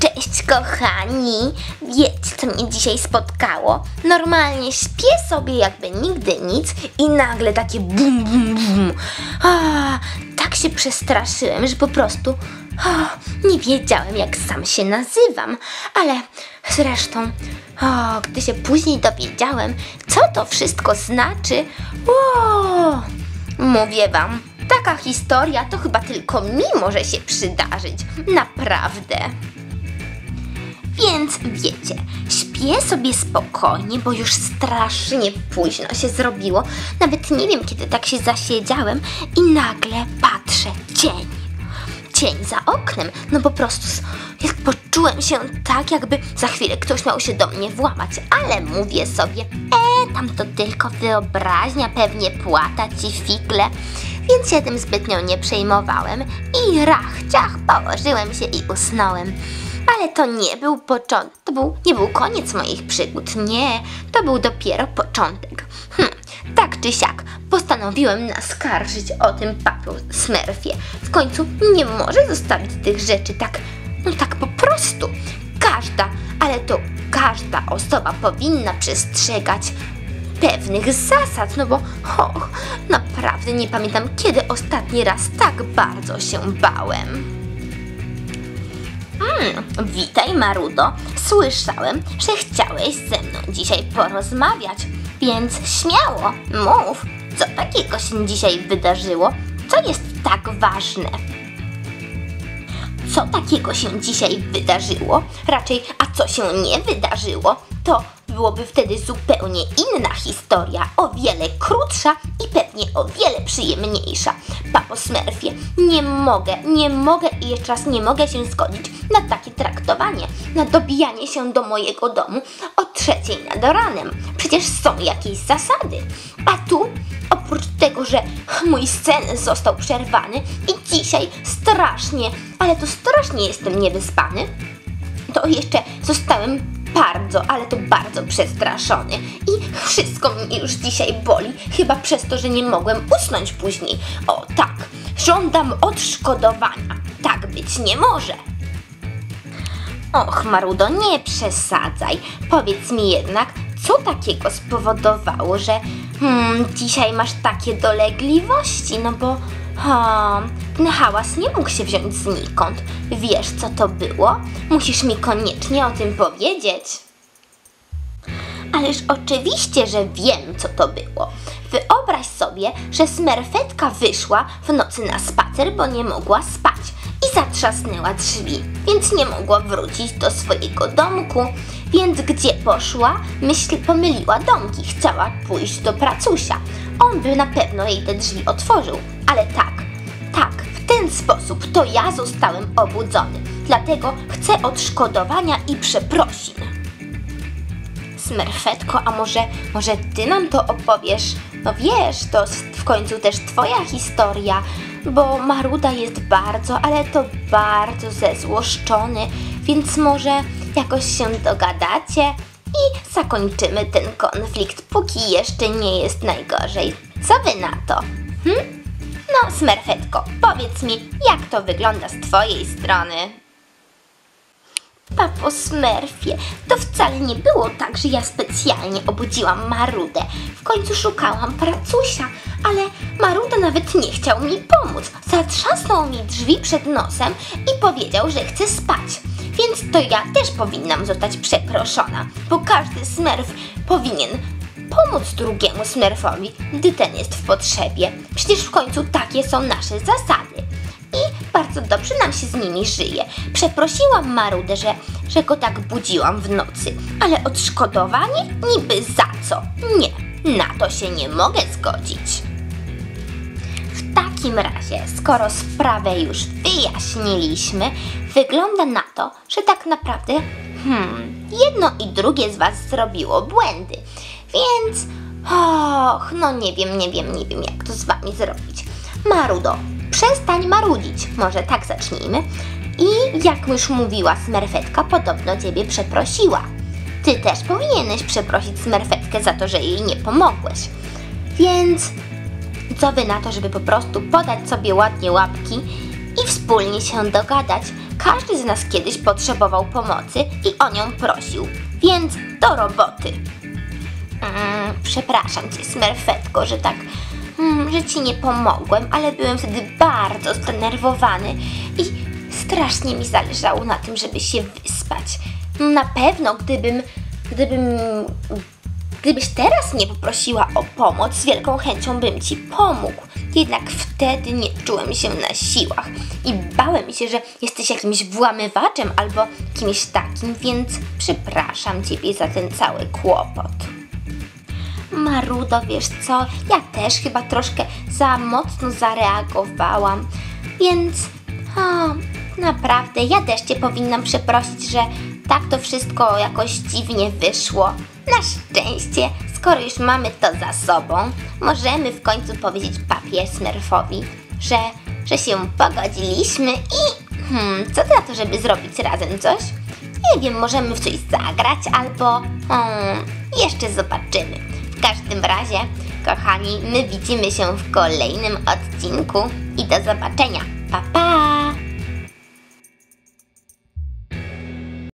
Cześć kochani! Wiecie co mnie dzisiaj spotkało? Normalnie śpię sobie jakby nigdy nic i nagle takie bum bum bum. A, tak się przestraszyłem, że po prostu nie wiedziałem jak sam się nazywam. Ale zresztą, o, gdy się później dowiedziałem, co to wszystko znaczy, o, mówię wam, taka historia to chyba tylko mi może się przydarzyć. Naprawdę. Więc wiecie, śpię sobie spokojnie, bo już strasznie późno się zrobiło. Nawet nie wiem, kiedy tak się zasiedziałem i nagle patrzę, cień. Cień za oknem, no po prostu jak poczułem się tak, jakby za chwilę ktoś miał się do mnie włamać, ale mówię sobie, e, tam to tylko wyobraźnia, pewnie płatać i figle, więc się tym zbytnio nie przejmowałem i rach, ciach, położyłem się i usnąłem. Ale to nie był początek, to był, nie był koniec moich przygód, nie, to był dopiero początek. Hm, tak czy siak, postanowiłem naskarżyć o tym papu Smurfie. W końcu nie może zostawić tych rzeczy tak, no tak po prostu. Każda, ale to każda osoba powinna przestrzegać pewnych zasad, no bo och, naprawdę nie pamiętam kiedy ostatni raz tak bardzo się bałem. Mm, witaj Marudo. Słyszałem, że chciałeś ze mną dzisiaj porozmawiać, więc śmiało, mów, co takiego się dzisiaj wydarzyło, co jest tak ważne. Co takiego się dzisiaj wydarzyło? Raczej, a co się nie wydarzyło? To byłoby wtedy zupełnie inna historia, o wiele krótsza i pewnie o wiele przyjemniejsza. Papo Smurfie, nie mogę, nie mogę i jeszcze raz nie mogę się zgodzić na takie traktowanie, na dobijanie się do mojego domu o trzeciej nad ranem. Przecież są jakieś zasady. A tu, oprócz tego, że mój sen został przerwany i dzisiaj strasznie, ale to strasznie jestem niewyspany, to jeszcze zostałem bardzo, ale to bardzo przestraszony i wszystko mnie już dzisiaj boli, chyba przez to, że nie mogłem usnąć później. O tak, żądam odszkodowania. Tak być nie może. Och, Marudo, nie przesadzaj. Powiedz mi jednak, co takiego spowodowało, że hmm, dzisiaj masz takie dolegliwości, no bo hmm, ten hałas nie mógł się wziąć znikąd. Wiesz, co to było? Musisz mi koniecznie o tym powiedzieć. Ależ oczywiście, że wiem, co to było. Wyobraź sobie, że smerfetka wyszła w nocy na spacer, bo nie mogła spać zatrzasnęła drzwi, więc nie mogła wrócić do swojego domku. Więc gdzie poszła? Myśl pomyliła domki, chciała pójść do pracusia. On by na pewno jej te drzwi otworzył, ale tak, tak, w ten sposób to ja zostałem obudzony. Dlatego chcę odszkodowania i przeprosin. Smerfetko, a może, może ty nam to opowiesz? No wiesz, to w końcu też twoja historia, bo Maruda jest bardzo, ale to bardzo zezłoszczony, więc może jakoś się dogadacie i zakończymy ten konflikt, póki jeszcze nie jest najgorzej. Co wy na to? Hm? No, Smerfetko, powiedz mi, jak to wygląda z twojej strony? Papo Smurfie, to wcale nie było tak, że ja specjalnie obudziłam Marudę. W końcu szukałam pracusia, ale Maruda nawet nie chciał mi pomóc. Zatrzasnął mi drzwi przed nosem i powiedział, że chce spać. Więc to ja też powinnam zostać przeproszona, bo każdy smurf powinien pomóc drugiemu smurfowi, gdy ten jest w potrzebie. Przecież w końcu takie są nasze zasady bardzo dobrze nam się z nimi żyje. Przeprosiłam Marudę, że, że go tak budziłam w nocy, ale odszkodowanie niby za co? Nie, na to się nie mogę zgodzić. W takim razie, skoro sprawę już wyjaśniliśmy, wygląda na to, że tak naprawdę hmm, jedno i drugie z Was zrobiło błędy. Więc, och, no nie wiem, nie wiem, nie wiem jak to z Wami zrobić. Marudo, przestań marudzić, może tak zacznijmy. I jak już mówiła Smerfetka, podobno Ciebie przeprosiła. Ty też powinieneś przeprosić Smerfetkę za to, że jej nie pomogłeś. Więc co wy na to, żeby po prostu podać sobie ładnie łapki i wspólnie się dogadać. Każdy z nas kiedyś potrzebował pomocy i o nią prosił. Więc do roboty. Mm, przepraszam cię, Smerfetko, że tak, mm, że ci nie pomogłem, ale byłem wtedy bardzo zdenerwowany i strasznie mi zależało na tym, żeby się wyspać. Na pewno, gdybym, gdybym, gdybyś teraz mnie poprosiła o pomoc, z wielką chęcią bym ci pomógł. Jednak wtedy nie czułem się na siłach i bałem się, że jesteś jakimś włamywaczem albo kimś takim, więc przepraszam ciebie za ten cały kłopot. Marudo, wiesz co, ja też chyba troszkę za mocno zareagowałam, więc o, naprawdę ja też cię powinnam przeprosić, że tak to wszystko jakoś dziwnie wyszło. Na szczęście, skoro już mamy to za sobą, możemy w końcu powiedzieć papie Smurfowi, że, że się pogodziliśmy i hmm, co ty na to, żeby zrobić razem coś? Nie wiem, możemy w coś zagrać albo hmm, jeszcze zobaczymy. W każdym razie, kochani, my widzimy się w kolejnym odcinku i do zobaczenia. Pa pa!